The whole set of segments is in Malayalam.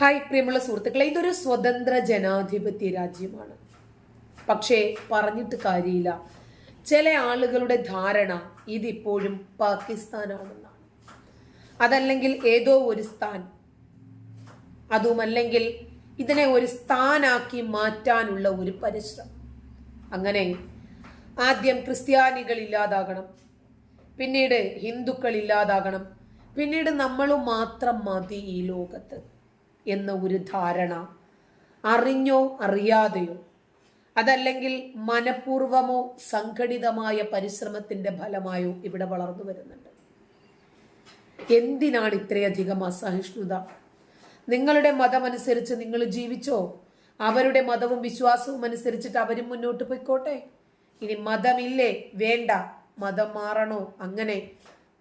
ഹായ് പ്രിയമുള്ള സുഹൃത്തുക്കളെ. ഇതൊരു സ്വതന്ത്ര ജനാധിപത്യ രാജ്യമാണ്. പക്ഷേ പറഞ്ഞിട്ട് കാര്യമില്ല. ചില ആളുകളുടെ ധാരണ ഇതിപ്പോഴും പാകിസ്ഥാനാണെന്നാണ്. അതല്ലെങ്കിൽ ഏതോ ഒരു സ്ഥാൻ. അതുമല്ലെങ്കിൽ ഇതിനെ ഒരു സ്ഥാനാക്കി മാറ്റാനുള്ള ഒരു പരിശ്രമം അങ്ങനെ ആദ്യം ക്രിസ്ത്യാനികൾ ഇല്ലാതാകണം. പിന്നീട് ഹിന്ദുക്കൾ ഇല്ലാതാകണം. പിന്നീട് നമ്മളും മാത്രം മതി ഈ ലോകത്ത്. എന്ന ഒരു ധാരണ. അറിഞ്ഞോ അറിയാതെയോ. അതല്ലെങ്കിൽ മനഃപൂർവമോ സംഘടിതമായ പരിശ്രമത്തിന്റെ ഫലമായോ ഇവിടെ വളർന്നു വരുന്നുണ്ട്. എന്തിനാണ് ഇത്രയധികം അസഹിഷ്ണുത? നിങ്ങളുടെ മതമനുസരിച്ച് നിങ്ങൾ ജീവിച്ചോ? അവരുടെ മതവും വിശ്വാസവും അനുസരിച്ചിട്ട് അവരും മുന്നോട്ട് പോയിക്കോട്ടെ? ഇനി മതമില്ലേ? വേണ്ട. മതം മാറണോ? അങ്ങനെ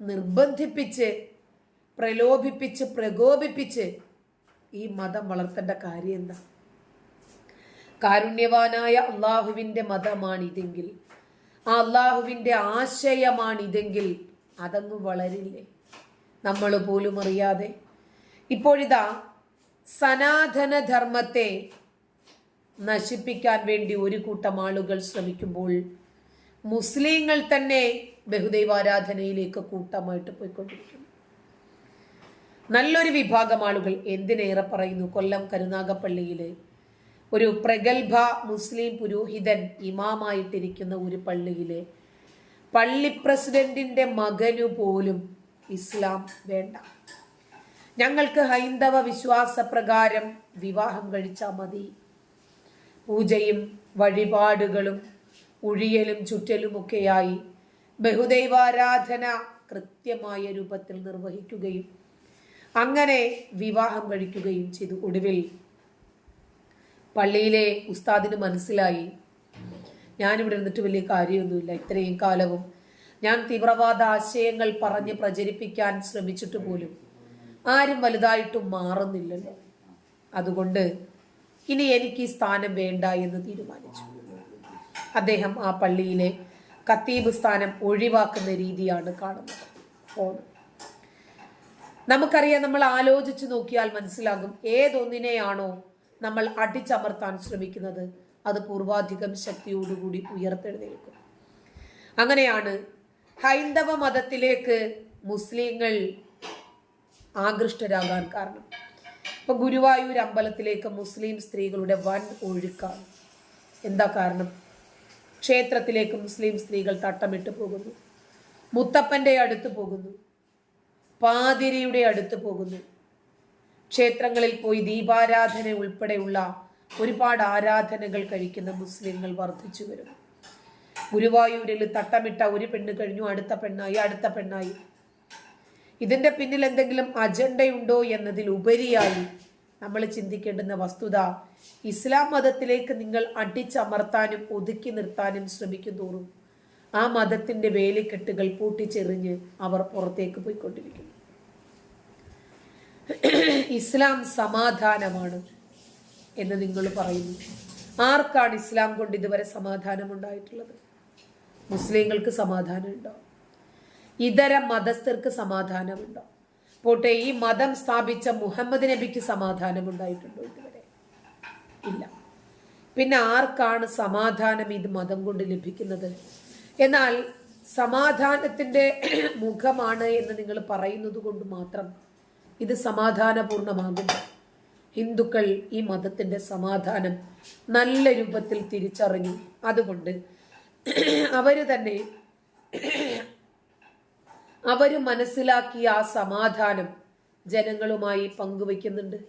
നിർബന്ധിപ്പിച്ച് പ്രലോഭിപ്പിച്ച് പ്രകോപിപ്പിച്ച് ഈ മതം വളർത്തേണ്ട കാര്യം എന്താ? കാരുണ്യവാനായ അള്ളാഹുവിന്റെ മതമാണിതെങ്കിൽ ആ അള്ളാഹുവിന്റെ ആശയമാണിതെങ്കിൽ അതങ്ങ് വളരില്ലേ? നമ്മൾ പോലും അറിയാതെ. ഇപ്പോഴിതാ സനാതനധർമ്മത്തെ നശിപ്പിക്കാൻ വേണ്ടി ഒരു കൂട്ടം ആളുകൾ ശ്രമിക്കുമ്പോൾ മുസ്ലിങ്ങൾ തന്നെ ബഹുദൈവാരാധനയിലേക്ക് കൂട്ടമായിട്ട് പോയിക്കൊണ്ടിരിക്കുന്നു. നല്ലൊരു വിഭാഗം ആളുകൾ എന്തിനേറെ പറയുന്നു? കൊല്ലം കരുനാഗപ്പള്ളിയിൽ ഒരു പ്രഗത്ഭ മുസ്ലിം പുരോഹിതൻ ഇമാമായിട്ടിരിക്കുന്ന ഒരു പള്ളിയിലെ പള്ളി പ്രസിഡന്റിന്റെ മകനു പോലും ഇസ്ലാം വേണ്ട. ഞങ്ങൾക്ക് ഹൈന്ദവ വിശ്വാസപ്രകാരം വിവാഹം കഴിച്ചാൽ മതി. പൂജയും വഴിപാടുകളും ഉഴിയലും ചുറ്റലുമൊക്കെയായി ബഹുദൈവാരാധന കൃത്യമായ രൂപത്തിൽ നിർവഹിക്കുകയും അങ്ങനെ വിവാഹം കഴിക്കുകയും ചെയ്തു ഒടുവിൽ. പള്ളിയിലെ ഉസ്താദിന് മനസ്സിലായി. ഞാനിവിടെ ഇരുന്നിട്ട് വലിയ കാര്യമൊന്നുമില്ല. ഇത്രയും കാലവും ഞാൻ തീവ്രവാദ ആശയങ്ങൾ പറഞ്ഞ് പ്രചരിപ്പിക്കാൻ ശ്രമിച്ചിട്ട് പോലും ആരും വലുതായിട്ടും മാറുന്നില്ലല്ലോ. അതുകൊണ്ട് ഇനി എനിക്ക് ഈ സ്ഥാനം വേണ്ട എന്ന് തീരുമാനിച്ചു. അദ്ദേഹം ആ പള്ളിയിലെ കത്തീബ് സ്ഥാനം ഒഴിവാക്കുന്ന രീതിയാണ് കാണുന്നത്. ഫോൺ. നമുക്കറിയാം നമ്മൾ ആലോചിച്ച് നോക്കിയാൽ മനസ്സിലാകും ഏതൊന്നിനെയാണോ നമ്മൾ അടിച്ചമർത്താൻ ശ്രമിക്കുന്നത്. അത് പൂർവാധികം ശക്തിയോടുകൂടി ഉയർത്തെഴുന്നേൽക്കും. അങ്ങനെയാണ് ഹൈന്ദവ മതത്തിലേക്ക് മുസ്ലിങ്ങൾ ആകൃഷ്ടരാകാൻ കാരണം. ഇപ്പൊ ഗുരുവായൂർ അമ്പലത്തിലേക്ക് മുസ്ലിം സ്ത്രീകളുടെ വൻ ഒഴുക്കാണ്. എന്താ കാരണം? ക്ഷേത്രത്തിലേക്ക് മുസ്ലിം സ്ത്രീകൾ തട്ടമിട്ട് പോകുന്നു. മുത്തപ്പന്റെ അടുത്ത് പോകുന്നു. പാതിരിയുടെ അടുത്ത് പോകുന്നു. ക്ഷേത്രങ്ങളിൽ പോയി ദീപാരാധന ഉൾപ്പെടെയുള്ള ഒരുപാട് ആരാധനകൾ കഴിക്കുന്ന മുസ്ലിങ്ങൾ വർദ്ധിച്ചു വരും ഗുരുവായൂരിൽ തട്ടമിട്ട ഒരു പെണ്ണ് കഴിഞ്ഞു അടുത്ത പെണ്ണായി അടുത്ത പെണ്ണായി. ഇതിന്റെ പിന്നിൽ എന്തെങ്കിലും അജണ്ടയുണ്ടോ എന്നതിൽ ഉപരിയായി നമ്മൾ ചിന്തിക്കേണ്ടുന്ന വസ്തുത ഇസ്ലാം മതത്തിലേക്ക് നിങ്ങൾ അടിച്ചമർത്താനും ഒതുക്കി നിർത്താനും ശ്രമിക്കും തോറും ആ മതത്തിന്റെ വേലിക്കെട്ടുകൾ പൂട്ടിച്ചെറിഞ്ഞ് അവർ പുറത്തേക്ക് പോയിക്കൊണ്ടിരിക്കുന്നു. ഇസ്ലാം സമാധാനമാണ് എന്ന് നിങ്ങൾ പറയുന്നു. ആർക്കാണ് ഇസ്ലാം കൊണ്ട് ഇതുവരെ സമാധാനം ഉണ്ടായിട്ടുള്ളത് മുസ്ലിങ്ങൾക്ക് സമാധാനമുണ്ടോ? ഇതര മതസ്ഥർക്ക് സമാധാനമുണ്ടോ? പോട്ടെ ഈ മതം സ്ഥാപിച്ച മുഹമ്മദ് നബിക്ക് സമാധാനം ഉണ്ടായിട്ടുണ്ടോ ഇതുവരെ? ഇല്ല. പിന്നെ ആർക്കാണ് സമാധാനം ഇത് മതം കൊണ്ട് ലഭിക്കുന്നത്? എന്നാൽ സമാധാനത്തിന്റെ മുഖമാണ് എന്ന് നിങ്ങൾ പറയുന്നത് കൊണ്ട് മാത്രം ഇത് സമാധാനപൂർണമാകും ഹിന്ദുക്കൾ ഈ മതത്തിന്റെ സമാധാനം നല്ല രൂപത്തിൽ തിരിച്ചറിഞ്ഞു. അതുകൊണ്ട് അവർ തന്നെ അവർ മനസ്സിലാക്കിയ ആ സമാധാനം ജനങ്ങളുമായി പങ്കുവയ്ക്കുന്നുണ്ട്.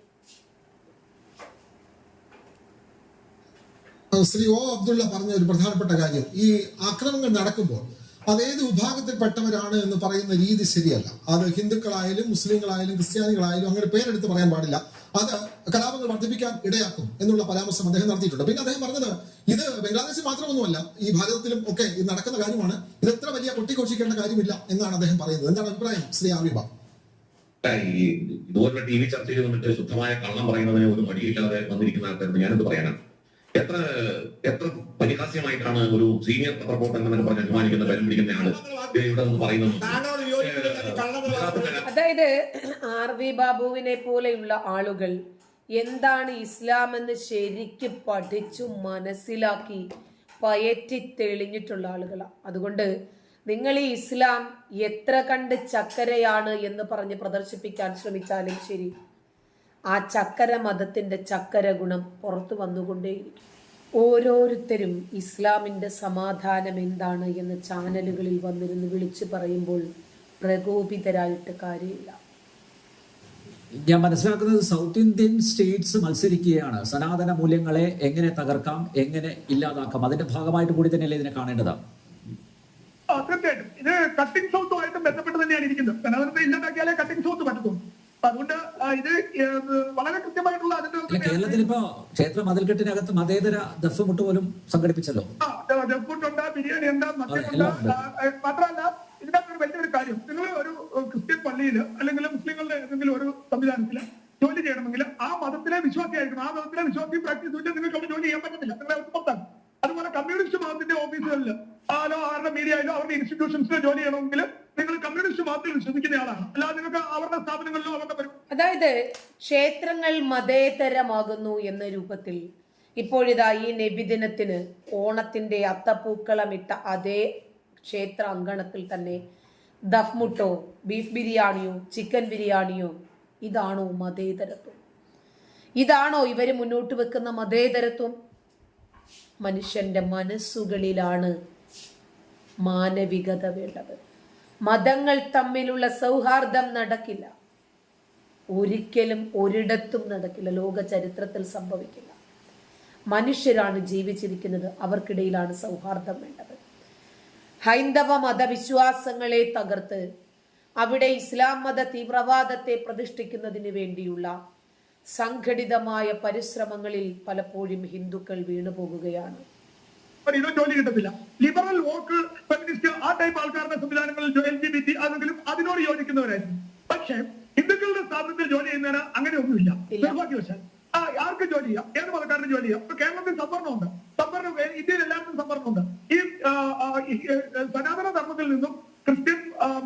ശ്രീ ഒ അബ്ദുള്ള പറഞ്ഞ ഒരു പ്രധാനപ്പെട്ട കാര്യം. ഈ ആക്രമണങ്ങൾ നടക്കുമ്പോൾ അതേത് വിഭാഗത്തിൽപ്പെട്ടവരാണ് എന്ന് പറയുന്ന രീതി ശരിയല്ല. അത് ഹിന്ദുക്കളായാലും മുസ്ലിങ്ങളായാലും ക്രിസ്ത്യാനികളായാലും അങ്ങനെ പേരെടുത്ത് പറയാൻ പാടില്ല. അത് കലാപങ്ങൾ വർദ്ധിപ്പിക്കാൻ ഇടയാക്കും എന്നുള്ള പരാമർശം അദ്ദേഹം നടത്തിയിട്ടുണ്ട്. പിന്നെ അദ്ദേഹം പറഞ്ഞത് ഇത് ബംഗ്ലാദേശിൽ മാത്രമൊന്നുമല്ല ഈ ഭാരതത്തിലും ഒക്കെ ഇത് നടക്കുന്ന കാര്യമാണ്. ഇത് എത്ര വലിയ കൊട്ടിഘോഷിക്കേണ്ട കാര്യമില്ല എന്നാണ് അദ്ദേഹം പറയുന്നത്. എന്താണ് അഭിപ്രായം ശ്രീ ആവിബ ഈ ഇതുപോലുള്ള ടി വി ചർച്ചയിൽ വന്നിട്ട് ശുദ്ധമായ കള്ളം പറയുന്നതിന് ഒരു മടിയില്ലാതെ വന്നിരിക്കുന്ന ആൾക്കാരുണ്ട് ഞാനെന്ത് പറയാനാണ്. എത്ര എത്ര പരിഹാസ്യമായിട്ടാണ് ഒരു സീനിയർ റിപ്പോർട്ട് എന്നൊക്കെ പറഞ്ഞ് അഭിമാനിക്കുന്ന ബലം പിടിക്കുന്ന ആൾ? ഇവിടെ നിന്ന് പറയുന്നത് അതായത് ആർ വി ബാബുവിനെ പോലെയുള്ള ആളുകൾ എന്താണ് ഇസ്ലാം എന്ന് ശരിക്ക് പഠിച്ചു മനസ്സിലാക്കി പയറ്റി തെളിഞ്ഞിട്ടുള്ള ആളുകളാണ് അതുകൊണ്ട് നിങ്ങൾ ഈ ഇസ്ലാം എത്ര കണ്ട് ചക്കരയാണ് എന്ന് പറഞ്ഞ് പ്രദർശിപ്പിക്കാൻ ശ്രമിച്ചാലും ശരി. ആ ചക്കര മതത്തിന്റെ ചക്കര ഗുണം പുറത്തു വന്നുകൊണ്ടേയിരിക്കും. ഓരോരുത്തരും ഇസ്ലാമിന്റെ സമാധാനം എന്താണ് എന്ന് ചാനലുകളിൽ വന്നിരുന്ന് വിളിച്ചു പറയുമ്പോൾ പ്രകോപിതരായിട്ട് കാര്യമില്ല. ഞാൻ മനസ്സിലാക്കുന്നത് സൗത്ത് ഇന്ത്യൻ സ്റ്റേറ്റ്സ് മത്സരിക്കുകയാണ്. സനാതന മൂല്യങ്ങളെ എങ്ങനെ തകർക്കാം എങ്ങനെ ഇല്ലാതാക്കാം? അതിന്റെ ഭാഗമായിട്ട് കൂടി തന്നെയല്ലേ ഇതിനെ കാണേണ്ടത്? തീർച്ചയായിട്ടും. ഇത് കട്ടിംഗ് സൗത്തുമായിട്ട് ബന്ധപ്പെട്ട് തന്നെയാണ് ഇരിക്കുന്നത്. സനാതനത്തെ ഇല്ലാതാക്കിയാലേ കട്ടിംഗ് സൗത്ത് പറ്റത്തുള്ളൂ. അതുകൊണ്ട് ഇത് വളരെ കൃത്യമായിട്ടുള്ള അതിന്റെ കേരളത്തിൽ ഇപ്പോ ക്ഷേത്ര മതിൽക്കെട്ടിനകത്ത് മതേതര ദഫ് മുട്ട് പോലും സംഘടിപ്പിച്ചല്ലോ? ബിരിയാണി ഉണ്ട് ഉണ്ട്. ആ, ആ, മാത്രമല്ല ഇതിനകത്ത് ഒരു വലിയൊരു കാര്യം. നിങ്ങൾ ഒരു ക്രിസ്ത്യൻ പള്ളിയിൽ അല്ലെങ്കിൽ മുസ്ലിങ്ങളുടെ ഏതെങ്കിലും ഒരു സംവിധാനത്തിൽ ജോലി ചെയ്യണമെങ്കിൽ ആ മതത്തിലെ വിശ്വാസിയായിരിക്കണം. ആ മതത്തിലെ വിശ്വാസി പ്രാക്ടീസ് വെച്ചാൽ നിങ്ങൾക്ക് അവിടെ ജോലി ചെയ്യാൻ പറ്റത്തില്ല. നിങ്ങളെ പുറത്താണ് അതുപോലെ കമ്മ്യൂണിസ്റ്റ് മതത്തിന്റെ ഓഫീസുകളിൽ ആലോ അവരുടെ മീഡിയയിലോ അവരുടെ ഇൻസ്റ്റിറ്റ്യൂഷൻസിലോ ജോലി ചെയ്യണമെങ്കിൽ കമ്മ്യൂണിസ്റ്റ് അതായത് ക്ഷേത്രങ്ങൾ മതേതരമാകുന്നു എന്ന രൂപത്തിൽ ഇപ്പോഴിതാ ഈ നബിദിനത്തിന് ഓണത്തിന്റെ അത്തപ്പൂക്കളമിട്ട അതേ ക്ഷേത്ര അങ്കണത്തിൽ തന്നെ ദഫ്മുട്ടോ ബീഫ് ബിരിയാണിയോ ചിക്കൻ ബിരിയാണിയോ ഇതാണോ മതേതരത്വം? ഇതാണോ ഇവർ മുന്നോട്ട് വെക്കുന്ന മതേതരത്വം? മനുഷ്യന്റെ മനസ്സുകളിലാണ് മാനവികത വേണ്ടത്. മതങ്ങൾ തമ്മിലുള്ള സൗഹാർദ്ദം നടക്കില്ല. ഒരിക്കലും ഒരിടത്തും നടക്കില്ല. ലോക ചരിത്രത്തിൽ സംഭവിക്കില്ല. മനുഷ്യരാണ് ജീവിച്ചിരിക്കുന്നത്. അവർക്കിടയിലാണ് സൗഹാർദ്ദം വേണ്ടത്. ഹൈന്ദവ മതവിശ്വാസങ്ങളെ തകർത്ത് അവിടെ ഇസ്ലാം മത തീവ്രവാദത്തെ പ്രതിഷ്ഠിക്കുന്നതിന് വേണ്ടിയുള്ള സംഘടിതമായ പരിശ്രമങ്ങളിൽ പലപ്പോഴും ഹിന്ദുക്കൾ വീണുപോകുകയാണ് ലിബറൽ വോക്ക് ഫെമിനിസ്റ്റ് ആ ടൈപ്പ് ആൾക്കാരുടെ സംവിധാനങ്ങളിൽ എൽ ജി ബി ടി അതെങ്കിലും അതിനോട് യോജിക്കുന്നവരായിരുന്നു പക്ഷേ ഹിന്ദുക്കളുടെ സ്ഥാപനത്തിൽ ജോലി ചെയ്യുന്നതിന് അങ്ങനെ ഒന്നുമില്ല. നിർഭാഗ്യവശാൽ. ആ ആർക്ക് ജോലി ചെയ്യാം? ഏത് മതക്കാരനും ജോലി ചെയ്യാം? ഇപ്പൊ കേരളത്തിൽ സംവരണമുണ്ട് സംവരണം ഇന്ത്യയിൽ എല്ലാവർക്കും സംവരണമുണ്ട് ഈ സനാതന ധർമ്മത്തിൽ നിന്നും ക്രിസ്ത്യൻ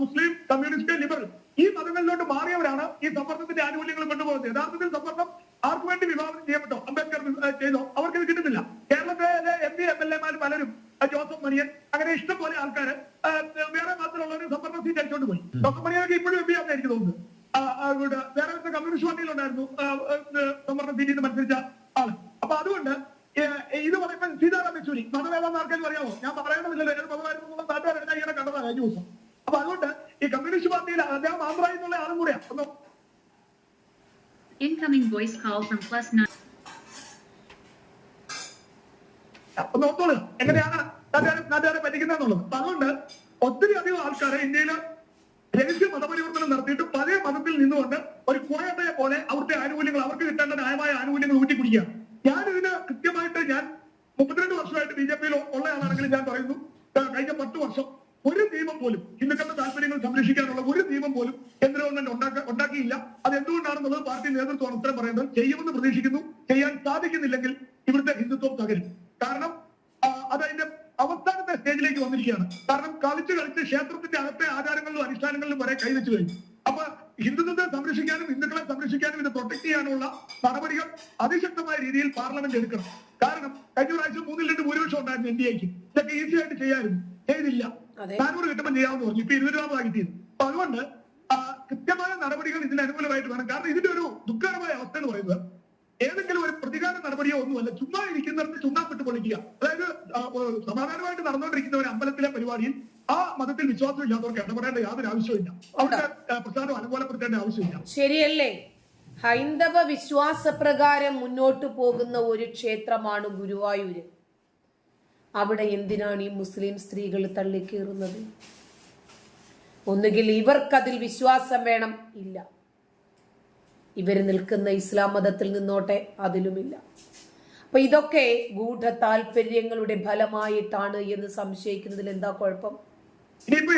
മുസ്ലിം കമ്മ്യൂണിസ്റ്റ് ലിബറൽ ഈ മതങ്ങളിലോട്ട് മാറിയവരാണ് ഈ സംവരണത്തിന്റെ ആനുകൂല്യങ്ങൾ കൊണ്ടുപോകുന്നത്. യഥാർത്ഥത്തിൽ സംവരണം ആർക്കു വേണ്ടി വിഭാവനം ചെയ്യപ്പെട്ടോ അംബേദ്കർ ചെയ്തോ? അവർക്ക് ഇത് കിട്ടുന്നില്ല. കേരളത്തിലെ എം പി എം എൽ എമാർ പലരും ജോസഫ് മണിയൻ അങ്ങനെ ഇഷ്ടം പോലെ ആൾക്കാർ വേറെ അടിച്ചോണ്ട് പോയി ഡോക്ടർ മണിയനൊക്കെ ഇപ്പോഴും എം പി ആണെന്ന് എനിക്ക് തോന്നുന്നു വേറെ ഒരു കമ്മ്യൂണിസ്റ്റ് പാർട്ടിയിലുണ്ടായിരുന്നു സംവരണ സീറ്റിൽ നിന്ന് മത്സരിച്ച ആൾ. അപ്പൊ അതുകൊണ്ട് ഇത് പറയുമ്പോൾ സീതാറാം യെച്ചൂരി മതമേതാന്ന് ആർക്കെങ്കിലും അറിയാമോ ഞാൻ പറയണമെന്നില്ലല്ലോ ഏത് മതമായിരുന്നു ഞാൻ ഇങ്ങനെ കണ്ടതാണ് കഴിഞ്ഞ ദിവസം. അപ്പൊ അതുകൊണ്ട് ഈ കമ്മ്യൂണിസ്റ്റ് പാർട്ടിയിൽ അദ്ദേഹം ആന്ധ്രയിൽ എന്നുള്ള ആളും കൂടെ ഒന്ന്? Incoming voice call from plus nine. ഒന്ന് ഓർത്തോളുക എങ്ങനെയാണ് നാട്ടുകാരെ നാട്ടുകാരെ പറ്റിക്കുന്നതെന്നുള്ളത്. അപ്പൊ അതുകൊണ്ട് ഒത്തിരി അധികം ആൾക്കാരെ ഇന്ത്യയിൽ രഹസ്യ മതപരിവർത്തനം നടത്തിയിട്ട് പഴയ മതത്തിൽ നിന്നുകൊണ്ട് ഒരു കോയട്ടയെ പോലെ അവരുടെ ആനുകൂല്യങ്ങൾ അവർക്ക് കിട്ടേണ്ട ന്യായമായ ആനുകൂല്യങ്ങൾ ഊറ്റി കുടിക്കുക. ഞാൻ ഇതിന് കൃത്യമായിട്ട് ഞാൻ മുപ്പത്തിരണ്ട് വർഷമായിട്ട് ബി ജെ പിയിൽ ഉള്ള ഞാൻ പറയുന്നു. കഴിഞ്ഞ പത്ത് വർഷം ഒരു നിയമം പോലും ഹിന്ദുക്കളുടെ താല്പര്യങ്ങൾ സംരക്ഷിക്കാനുള്ള ഒരു നിയമം പോലും കേന്ദ്ര ഗവൺമെന്റ് ഉണ്ടാക്ക ഉണ്ടാക്കിയില്ല. അത് എന്തുകൊണ്ടാണെന്നുള്ളത് പാർട്ടി നേതൃത്വമാണ് ഉത്തരം പറയുന്നത്. ചെയ്യുമെന്ന് പ്രതീക്ഷിക്കുന്നു. ചെയ്യാൻ സാധിക്കുന്നില്ലെങ്കിൽ ഇവിടുത്തെ ഹിന്ദുത്വം തകരും. കാരണം സ്റ്റേജിലേക്ക് വന്നിരിക്കുകയാണ്. കാരണം കളിച്ച് കളിച്ച് ക്ഷേത്രത്തിന്റെ അകത്തെ ആചാരങ്ങളിലും അനുഷ്ഠാനങ്ങളിലും വരെ കൈവച്ചു കഴിഞ്ഞു. അപ്പൊ ഹിന്ദുത്വത്തെ സംരക്ഷിക്കാനും ഹിന്ദുക്കളെ സംരക്ഷിക്കാനും ഇത് പ്രൊട്ടക്ട് ചെയ്യാനുള്ള നടപടികൾ അതിശക്തമായ രീതിയിൽ പാർലമെന്റ് എടുക്കണം. കാരണം കഴിഞ്ഞ പ്രാവശ്യം മൂന്നിൽ രണ്ട് ഭൂരിപക്ഷം ഉണ്ടായിരുന്നു എൻ ഡി എക്ക് ഇതൊക്കെ ഈസി ആയിട്ട് ചെയ്യാമായിരുന്നു ചെയ്തില്ല. നാനൂറ് കിട്ടുമ്പോൾ ചെയ്യാമെന്ന് പറഞ്ഞു. ഇപ്പൊ ഇരുപത് രൂപ കിട്ടിയത് അപ്പൊ അതുകൊണ്ട് കൃത്യമായ നടപടികൾ ഇതിന് അനുകൂലമായിട്ട് വേണം. കാരണം ഇതിന്റെ ഒരു ദുഃഖകരമായ അവസ്ഥ എന്ന് പറയുന്നത് ഏതെങ്കിലും ഒരു പ്രതികാര നടപടിയോ ഒന്നുമല്ല. ചുമ്മാ ഇരിക്കുന്നവർക്ക് ചുണ്ണാപ്പിട്ട് പൊളിക്കുക അതായത് സമാധാനമായിട്ട് നടന്നുകൊണ്ടിരിക്കുന്ന ഒരു അമ്പലത്തിലെ പരിപാടിയിൽ ആ മതത്തിൽ വിശ്വാസം ഇല്ലാത്തവർക്ക് ഇടപെടേണ്ട യാതൊരു ആവശ്യമില്ല അവരുടെ പ്രസാദം അനുകൂലപ്പെടുത്തേണ്ട ആവശ്യമില്ല. ശരിയല്ലേ? ഹൈന്ദവ വിശ്വാസപ്രകാരം മുന്നോട്ട് പോകുന്ന ഒരു ക്ഷേത്രമാണ് ഗുരുവായൂര്. അവിടെ എന്തിനാണ് ഈ മുസ്ലിം സ്ത്രീകൾ തള്ളിക്കേറുന്നത്? ഒന്നുകിൽ ഇവർക്കതിൽ വിശ്വാസം വേണം ഇല്ല. ഇവർ നിൽക്കുന്ന ഇസ്ലാം മതത്തിൽ നിന്നോട്ടെ അതിലുമില്ല. അപ്പൊ ഇതൊക്കെ ഗൂഢ താല്പര്യങ്ങളുടെ ഫലമായിട്ടാണ് എന്ന് സംശയിക്കുന്നതിൽ എന്താ കുഴപ്പം? ഇനിയിപ്പോ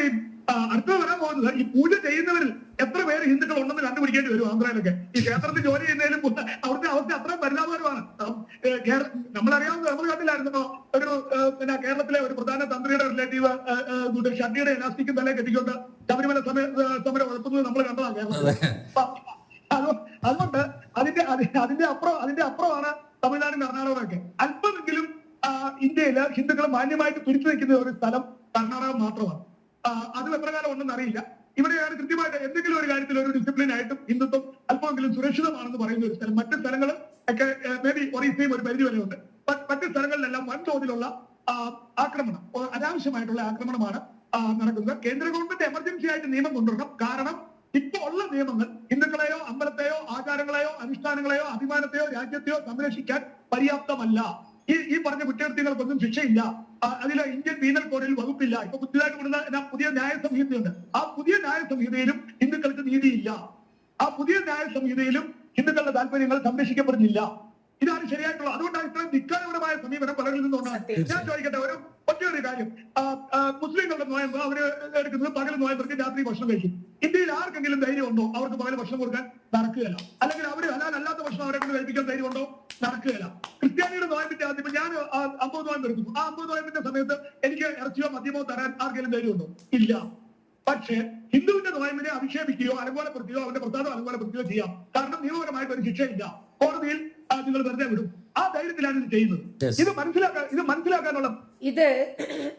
അടുത്ത വരാൻ പോകുന്നത് ഈ പൂജ ചെയ്യുന്നവരിൽ എത്ര പേര് ഹിന്ദുക്കൾ ഉണ്ടെന്ന് കണ്ടുപിടിക്കേണ്ടി വരും ആന്ധ്രയിലൊക്കെ. ഈ ക്ഷേത്രത്തിൽ ജോലി ചെയ്യുന്നതിലും അവിടുത്തെ അവസ്ഥ അത്രയും പരിതാപകരമാണ്. നമ്മളറിയാവുന്ന നമ്മൾ കണ്ടില്ലായിരുന്നോ. ഒരു പിന്നെ കേരളത്തിലെ ഒരു പ്രധാന തന്ത്രിയുടെ റിലേറ്റീവ് ഷട്ടിയുടെ എലാസ്റ്റിക്കും തലേ കെട്ടിക്കൊണ്ട് ശബരിമല സമരം ഉഴപ്പുന്നത് നമ്മൾ കണ്ടതാണ് കേരളത്തിൽ. അതുകൊണ്ട് അതിന്റെ അതി- അതിന്റെ അപ്പുറം അതിന്റെ അപ്പുറമാണ് തമിഴ്നാടും കർണാടകമൊക്കെ അല്പമെങ്കിലും ഇന്ത്യയിൽ ഹിന്ദുക്കൾ മാന്യമായിട്ട് പിടിച്ചു നിൽക്കുന്ന ഒരു സ്ഥലം കർണാടക മാത്രമാണ്. അതിൽ എത്ര കാലം ഉണ്ടെന്ന് അറിയില്ല. ഇവിടെയാണ് കൃത്യമായിട്ട് എന്തെങ്കിലും ഒരു കാര്യത്തിൽ ഒരു ഡിസിപ്ലിൻ ആയിട്ടും ഹിന്ദുത്വം അല്പമെങ്കിലും സുരക്ഷിതമാണെന്ന് പറയുന്ന ഒരു സ്ഥലം. മറ്റു സ്ഥലങ്ങൾ ഒക്കെ മേ ബി ഒറീസയും ഒരു പരിധി വരെ ഉണ്ട് മറ്റ് സ്ഥലങ്ങളിലെല്ലാം വൻതോതിലുള്ള ആക്രമണം അനാവശ്യമായിട്ടുള്ള ആക്രമണമാണ് നടക്കുന്നത്. കേന്ദ്ര ഗവൺമെന്റ് എമർജൻസി ആയിട്ട് നിയമം കൊണ്ടുവരണം. കാരണം ഇപ്പൊ ഉള്ള നിയമങ്ങൾ ഹിന്ദുക്കളെയോ അമ്പലത്തെയോ ആചാരങ്ങളെയോ അനുഷ്ഠാനങ്ങളെയോ അഭിമാനത്തെയോ രാജ്യത്തെയോ സംരക്ഷിക്കാൻ പര്യാപ്തമല്ല. ഈ ഈ പറഞ്ഞ കുറ്റകൃത്യങ്ങൾക്കൊന്നും ശിക്ഷയില്ല. അതിൽ ഇന്ത്യൻ പീനൽ കോഡിൽ വകുപ്പില്ല. ഇപ്പൊ പുതിയതായിട്ട് കൊണ്ടുവന്ന പുതിയ ന്യായ സംഹിതയുണ്ട് ആ പുതിയ ന്യായ സംഹിതയിലും ഹിന്ദുക്കൾക്ക് നീതിയില്ല. ആ പുതിയ ന്യായ സംഹിതയിലും ഹിന്ദുക്കളുടെ താല്പര്യങ്ങൾ സംരക്ഷിക്കപ്പെടുന്നില്ല. ഇതാണ് ശരിയായിട്ടുള്ളത്. അതുകൊണ്ടാണ് ഇത്രയും ധിക്കാരപരമായ സമീപനം പലരിൽ നിന്നുണ്ടാകും. ഞാൻ ചോദിക്കട്ടെ ഒരു ഒറ്റയൊരു കാര്യം. മുസ്ലിങ്ങളുടെ നോയമ്പ് അവർ എടുക്കുന്നത് പകൽ നോയമ്പർക്ക് രാത്രി ഭക്ഷണം കഴിക്കും. ഇന്ത്യയിൽ ആർക്കെങ്കിലും ധൈര്യം ഉണ്ടോ അവർക്ക് പകൽ ഭക്ഷണം കൊടുക്കാൻ നടക്കുകയില്ല? അല്ലെങ്കിൽ അവർ ഹലാൽ അല്ലാത്ത ഭക്ഷണം അവരെ കൊണ്ട് കഴിപ്പിക്കാൻ ധൈര്യം ഉണ്ടോ? നടക്കുകയില്ല. ക്രിസ്ത്യാനിയുടെ നോയമ്പിന്റെ ആദ്യം ഞാൻ അമ്പത് നോയമ്പ് എടുക്കുന്നു. ആ അമ്പത് നോയമ്പിന്റെ സമയത്ത് എനിക്ക് ഇറച്ചിയോ മദ്യമോ തരാൻ ആർക്കെങ്കിലും ധൈര്യം ഉണ്ടോ? ഇല്ല. പക്ഷേ ഹിന്ദുവിന്റെ നോയമ്പിനെ അധിക്ഷേപിക്കുകയോ അലങ്കോലപ്പെടുത്തുകയോ അവന്റെ പ്രസാദം അലങ്കോലപ്പെടുത്തുകയോ ചെയ്യാം. കാരണം നിയമപരമായിട്ട് ഒരു ശിക്ഷയില്ല. കോടതിയിൽ നിങ്ങൾ വെറുതെ വിടും. ആ ധൈര്യത്തിലാണ് ഇത് ചെയ്യുന്നത്. ഇത് മനസ്സിലാക്കാൻ ഇത് മനസ്സിലാക്കാനുള്ള ഇത്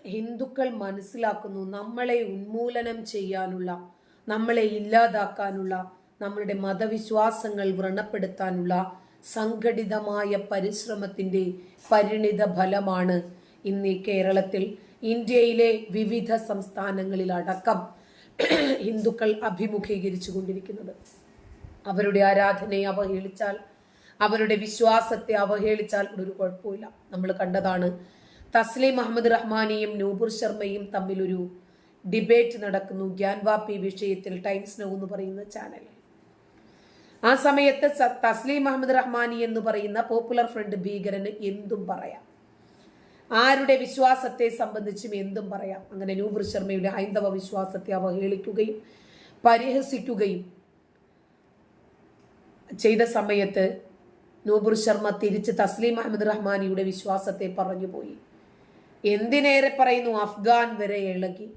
ഹിന്ദുക്കൾ മനസ്സിലാക്കുന്നു. നമ്മളെ ഉന്മൂലനം ചെയ്യാനുള്ള നമ്മളെ ഇല്ലാതാക്കാനുള്ള നമ്മളുടെ മതവിശ്വാസങ്ങൾ വ്രണപ്പെടുത്താനുള്ള സംഘടിതമായ പരിശ്രമത്തിന്റെ പരിണിത ഫലമാണ് ഇന്ന് കേരളത്തിൽ ഇന്ത്യയിലെ വിവിധ സംസ്ഥാനങ്ങളിലടക്കം ഹിന്ദുക്കൾ അഭിമുഖീകരിച്ചു കൊണ്ടിരിക്കുന്നത് അവരുടെ ആരാധനയെ അവഹേളിച്ചാൽ അവരുടെ വിശ്വാസത്തെ അവഹേളിച്ചാൽ ഒരു കുഴപ്പമില്ല. നമ്മൾ കണ്ടതാണ് തസ്ലീം അഹമ്മദ് റഹ്മാനിയും നൂപുർ ശർമ്മയും തമ്മിലൊരു ഡിബേറ്റ് നടക്കുന്നു ഗ്യാൻവാപ്പി വിഷയത്തിൽ ടൈംസ് നൗ എന്ന് പറയുന്ന ചാനൽ. ആ സമയത്ത് തസ്ലി അഹമ്മദ് റഹ്മാനി എന്ന് പറയുന്ന പോപ്പുലർ ഫ്രണ്ട് ഭീകരന് എന്തും പറയാം. ആരുടെ വിശ്വാസത്തെ സംബന്ധിച്ചും എന്തും പറയാം. അങ്ങനെ നൂപുർ ശർമ്മയുടെ ഹൈന്ദവ വിശ്വാസത്തെ അവഹേളിക്കുകയും പരിഹസിക്കുകയും ചെയ്ത സമയത്ത് നൂബുർ ശർമ്മ തിരിച്ച് തസ്ലീം അഹമ്മദ് റഹ്മാനിയുടെ വിശ്വാസത്തെ പറഞ്ഞുപോയി. എന്തിനേറെ പറയുന്നു? അഫ്ഗാൻ വരെ ഇളകി.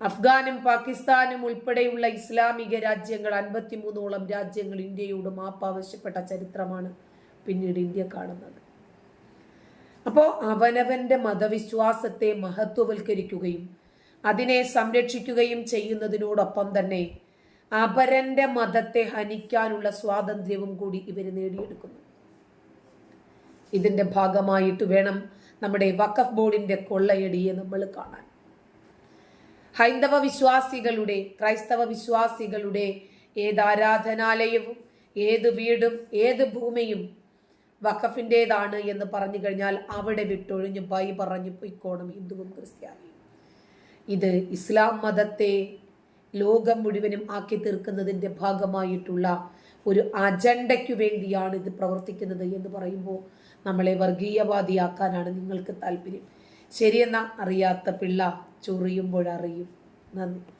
അഫ്ഗാനും പാകിസ്ഥാനും ഉൾപ്പെടെയുള്ള ഇസ്ലാമിക രാജ്യങ്ങൾ അൻപത്തിമൂന്നോളം രാജ്യങ്ങൾ ഇന്ത്യയോട് മാപ്പ് ആവശ്യപ്പെട്ട ചരിത്രമാണ് പിന്നീട് ഇന്ത്യ കാണുന്നത്. അപ്പോൾ അവനവന്റെ മതവിശ്വാസത്തെ മഹത്വവൽക്കരിക്കുകയും അതിനെ സംരക്ഷിക്കുകയും ചെയ്യുന്നതിനോടൊപ്പം തന്നെ അപരന്റെ മതത്തെ ഹനിക്കാനുള്ള സ്വാതന്ത്ര്യവും കൂടി ഇവർ നേടിയെടുക്കുന്നു. ഇതിന്റെ ഭാഗമായിട്ട് വേണം നമ്മുടെ വഖഫ് ബോർഡിന്റെ കൊള്ളയടിയെ നമ്മൾ കാണാൻ. ഹൈന്ദവ വിശ്വാസികളുടെ ക്രൈസ്തവ വിശ്വാസികളുടെ ഏത് ആരാധനാലയവും ഏത് വീടും ഏത് ഭൂമിയും വഖഫിന്റെതാണ് എന്ന് പറഞ്ഞു കഴിഞ്ഞാൽ അവിടെ വിട്ടൊഴിഞ്ഞ് ബൈ പറഞ്ഞു പൊയ്ക്കോണം ഹിന്ദുവും ക്രിസ്ത്യാനിയും. ഇത് ഇസ്ലാം മതത്തെ ലോകം മുഴുവനും ആക്കി തീർക്കുന്നതിന്റെ ഭാഗമായിട്ടുള്ള ഒരു അജണ്ടയ്ക്കു വേണ്ടിയാണ് ഇത് പ്രവർത്തിക്കുന്നത് എന്ന് പറയുമ്പോൾ നമ്മളെ വർഗീയവാദിയാക്കാനാണ് നിങ്ങൾക്ക് താല്പര്യം. ശരിയെന്ന അറിയാത്ത പിള്ള ചൊറിയുമ്പോഴറിയും. നന്ദി.